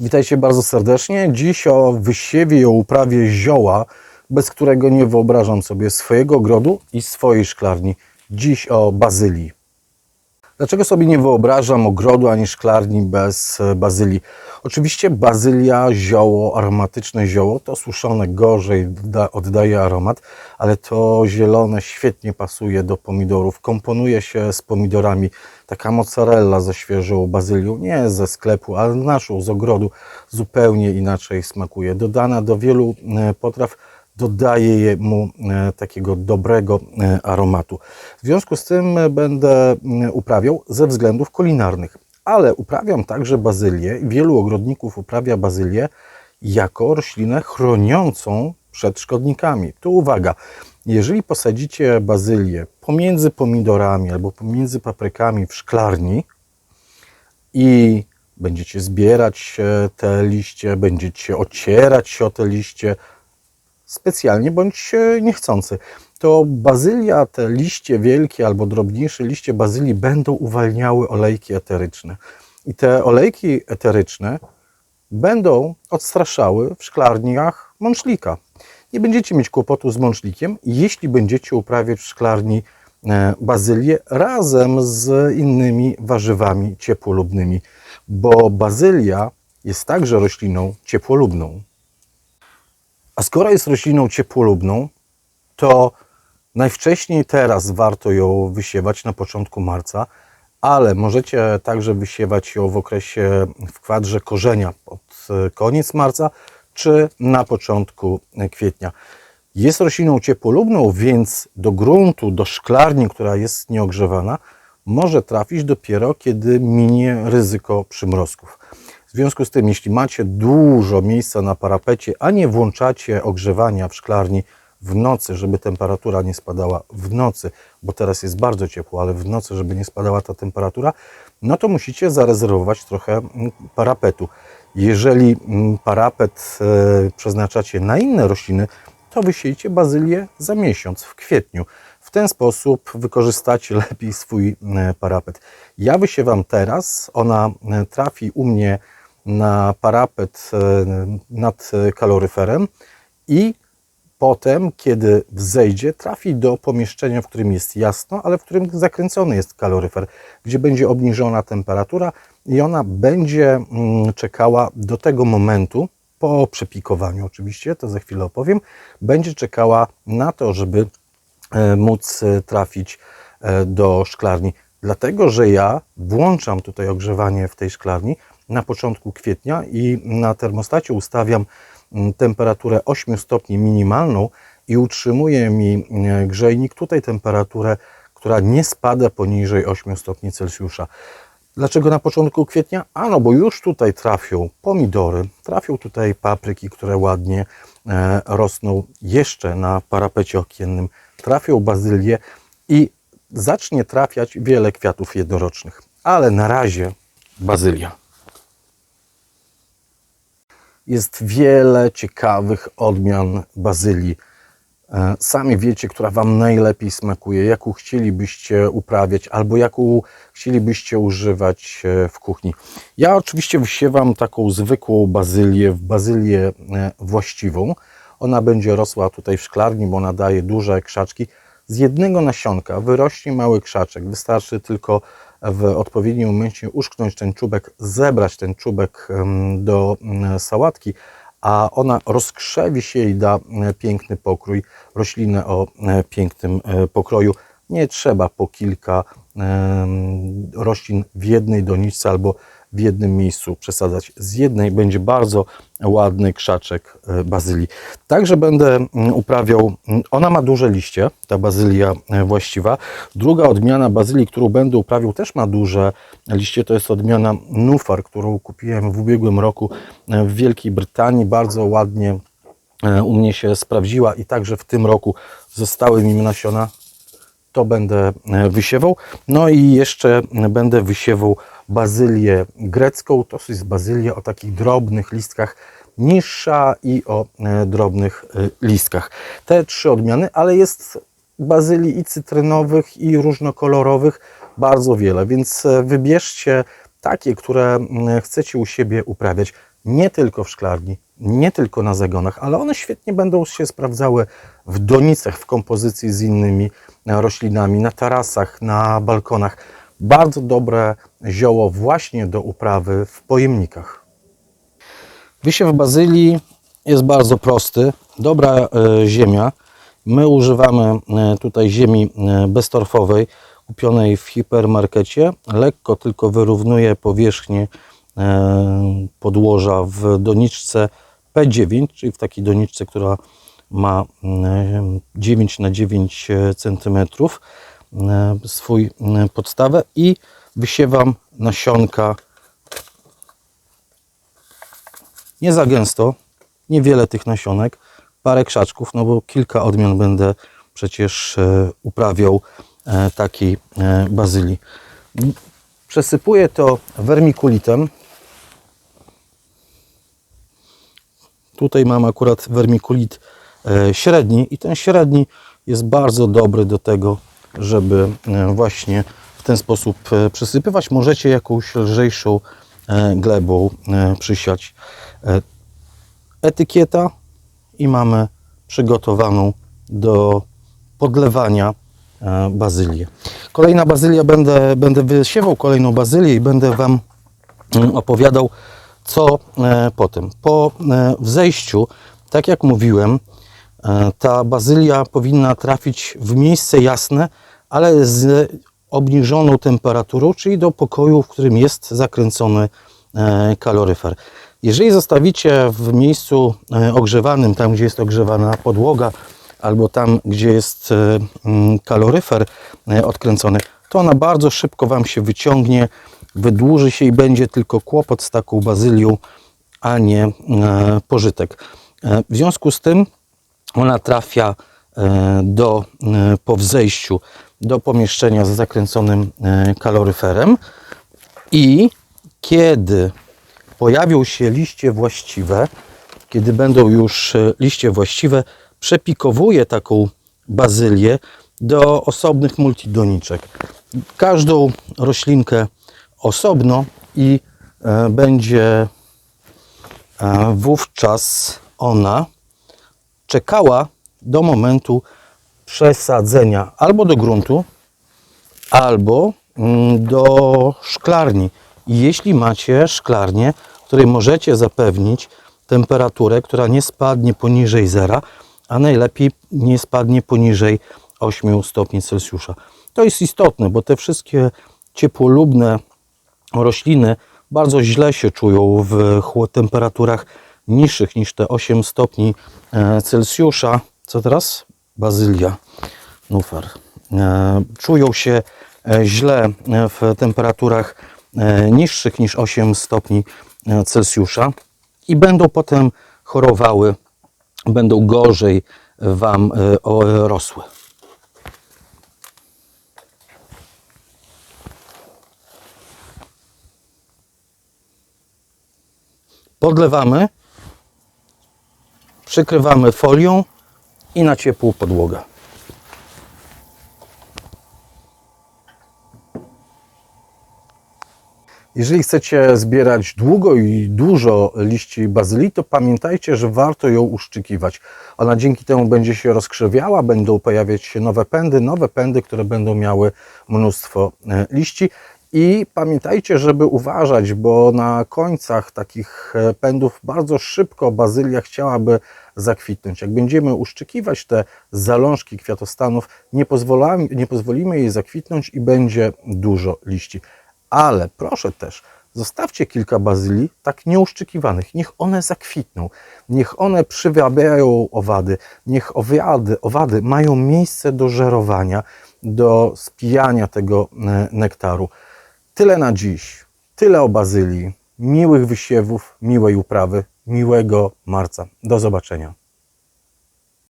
Witajcie bardzo serdecznie. Dziś o wysiewie i o uprawie zioła, bez którego nie wyobrażam sobie swojego ogrodu i swojej szklarni. Dziś o bazylii. Dlaczego sobie nie wyobrażam ogrodu ani szklarni bez e, bazylii? Oczywiście bazylia, zioło, aromatyczne zioło, to suszone gorzej da- oddaje aromat, ale to zielone świetnie pasuje do pomidorów, komponuje się z pomidorami. Taka mozzarella ze świeżą bazylią, nie ze sklepu, ale naszą z ogrodu, zupełnie inaczej smakuje. Dodana do wielu e, potraw dodaje je mu e, takiego dobrego e, aromatu. W związku z tym e, będę mm, uprawiał ze względów kulinarnych, ale uprawiam także bazylię. Wielu ogrodników uprawia bazylię jako roślinę chroniącą przed szkodnikami. Tu uwaga, jeżeli posadzicie bazylię pomiędzy pomidorami albo pomiędzy paprykami w szklarni, i będziecie zbierać te liście, będziecie ocierać się o te liście specjalnie bądź e, niechcący, to bazylia, te liście wielkie albo drobniejsze liście bazylii będą uwalniały olejki eteryczne. I te olejki eteryczne będą odstraszały w szklarniach mączlika. Nie będziecie mieć kłopotu z mączlikiem, jeśli będziecie uprawiać w szklarni e, bazylię razem z innymi warzywami ciepłolubnymi, bo bazylia jest także rośliną ciepłolubną. A skoro jest rośliną ciepłolubną, to najwcześniej teraz warto ją wysiewać na początku marca, ale możecie także wysiewać ją w okresie, w kwadrze korzenia pod e, koniec marca czy na początku kwietnia. Jest rośliną ciepłolubną, więc do gruntu, do szklarni, która jest nieogrzewana, może trafić dopiero, kiedy minie ryzyko przymrozków. W związku z tym, jeśli macie dużo miejsca na parapecie, a nie włączacie ogrzewania w szklarni w nocy, żeby temperatura nie spadała w nocy, bo teraz jest bardzo ciepło, ale w nocy, żeby nie spadała ta temperatura, no to musicie zarezerwować trochę mm, parapetu. Jeżeli mm, parapet e, przeznaczacie na inne rośliny, to wysiejcie bazylię za miesiąc, w kwietniu. W ten sposób wykorzystacie lepiej swój e, parapet. Ja wysiewam teraz, ona e, trafi u mnie na parapet e, nad kaloryferem i potem, kiedy wzejdzie, trafi do pomieszczenia, w którym jest jasno, ale w którym zakręcony jest kaloryfer, gdzie będzie obniżona temperatura i ona będzie mm, czekała do tego momentu, po przepikowaniu oczywiście, to za chwilę opowiem, będzie czekała na to, żeby e, móc e, trafić do szklarni. Dlatego, że ja włączam tutaj ogrzewanie w tej szklarni na początku kwietnia i na termostacie ustawiam mm, temperaturę 8 stopni minimalną i utrzymuje mi e, grzejnik tutaj temperaturę, która nie spada poniżej 8 stopni Celsjusza. Dlaczego na początku kwietnia? Ano, bo już tutaj trafią pomidory, trafią tutaj papryki, które ładnie e, rosną jeszcze na parapecie okiennym, trafią bazylie i zacznie trafiać wiele kwiatów jednorocznych. Ale na razie bazylia. Jest wiele ciekawych odmian bazylii. E, Sami wiecie, która Wam najlepiej smakuje, jaką chcielibyście uprawiać albo jaką chcielibyście używać e, w kuchni. Ja oczywiście wysiewam taką zwykłą bazylię, bazylię e, właściwą. Ona będzie rosła tutaj w szklarni, bo ona daje duże krzaczki. Z jednego nasionka wyrośnie mały krzaczek. Wystarczy tylko w odpowiednim momencie uszknąć ten czubek, zebrać ten czubek do sałatki, a ona rozkrzewi się i da e, piękny pokrój, roślinę o e, pięknym e, pokroju. Nie trzeba po kilka roślin w jednej doniczce albo w jednym miejscu przesadzać. Z jednej będzie bardzo ładny krzaczek e, bazylii. Także będę mm, uprawiał, mm, ona ma duże liście, ta bazylia e, właściwa. Druga odmiana bazylii, którą będę uprawiał, też ma duże liście. To jest odmiana Nufar, którą kupiłem w ubiegłym roku e, w Wielkiej Brytanii. Bardzo ładnie u mnie się sprawdziła i także w tym roku zostały mi nasiona to będę wysiewał. No i jeszcze będę wysiewał bazylię grecką. To jest bazylia o takich drobnych listkach, niższa i o e, drobnych e, listkach. Te trzy odmiany, ale jest bazylii i cytrynowych, i różnokolorowych bardzo wiele, więc e, wybierzcie takie, które chcecie u siebie uprawiać. nie tylko w szklarni, nie tylko na zagonach, ale one świetnie będą się sprawdzały w donicach, w kompozycji z innymi roślinami, na tarasach, na balkonach. Bardzo dobre zioło właśnie do uprawy w pojemnikach. Wysiew bazylii jest bardzo prosty. Dobra e, ziemia. My używamy e, tutaj ziemi e, beztorfowej, kupionej w hipermarkecie. Lekko tylko wyrównuje powierzchnię podłoża w doniczce P9, czyli w takiej doniczce, która ma e, 9 na 9 cm swój e, podstawę i wysiewam nasionka nie za gęsto, niewiele tych nasionek, parę krzaczków, no bo kilka odmian będę przecież e, uprawiał e, takiej e, bazylii. Przesypuję to wermikulitem. Tutaj mam akurat wermikulit e, średni i ten średni jest bardzo dobry do tego, żeby e, właśnie w ten sposób e, przysypywać. Możecie jakąś lżejszą e, glebą przysiać. Etykieta i mamy przygotowaną do podlewania bazylię. Kolejna bazylia, będę, będę wysiewał kolejną bazylię i będę Wam mm, opowiadał, co e, potem. Po wzejściu, tak jak mówiłem, ta bazylia powinna trafić w miejsce jasne, ale z obniżoną temperaturą, czyli do pokoju, w którym jest zakręcony e, kaloryfer. Jeżeli zostawicie w miejscu e, ogrzewanym, tam gdzie jest ogrzewana podłoga, albo tam, gdzie jest e, mm, kaloryfer e, odkręcony, to ona bardzo szybko Wam się wyciągnie, wydłuży się i będzie tylko kłopot z taką bazylią, a nie e, pożytek. E, W związku z tym ona trafia e, do, e, po wzejściu do pomieszczenia z zakręconym e, kaloryferem i kiedy pojawią się liście właściwe, kiedy będą już liście właściwe, przepikowuję taką bazylię do osobnych multidoniczek. Każdą roślinkę osobno i będzie wówczas ona czekała do momentu przesadzenia albo do gruntu, albo mm, do szklarni. I jeśli macie szklarnię, w której możecie zapewnić temperaturę, która nie spadnie poniżej zera, a najlepiej nie spadnie poniżej 8 stopni Celsjusza. To jest istotne, bo te wszystkie ciepłolubne rośliny bardzo źle się czują w temperaturach niższych niż te 8 stopni e, Celsjusza. Co teraz? Bazylia, nufer. E, Czują się e, źle w temperaturach niższych niż 8 stopni Celsjusza i będą potem chorowały, będą gorzej Wam rosły. Podlewamy, przykrywamy folią i na ciepłą podłogę. Jeżeli chcecie zbierać długo i dużo liści bazylii, to pamiętajcie, że warto ją uszczykiwać. Ona dzięki temu będzie się rozkrzewiała, będą pojawiać się nowe pędy, nowe pędy, które będą miały mnóstwo e, liści. I pamiętajcie, żeby uważać, bo na końcach takich e, pędów bardzo szybko bazylia chciałaby zakwitnąć. Jak będziemy uszczykiwać te zalążki kwiatostanów, nie, nie pozwolimy jej zakwitnąć i będzie dużo liści. Ale proszę też, zostawcie kilka bazylii tak nieuszczykiwanych. Niech one zakwitną, niech one przywabiają owady, niech owiady, owady mają miejsce do żerowania, do spijania tego e, nektaru. Tyle na dziś. Tyle o bazylii. Miłych wysiewów, miłej uprawy, miłego marca. Do zobaczenia.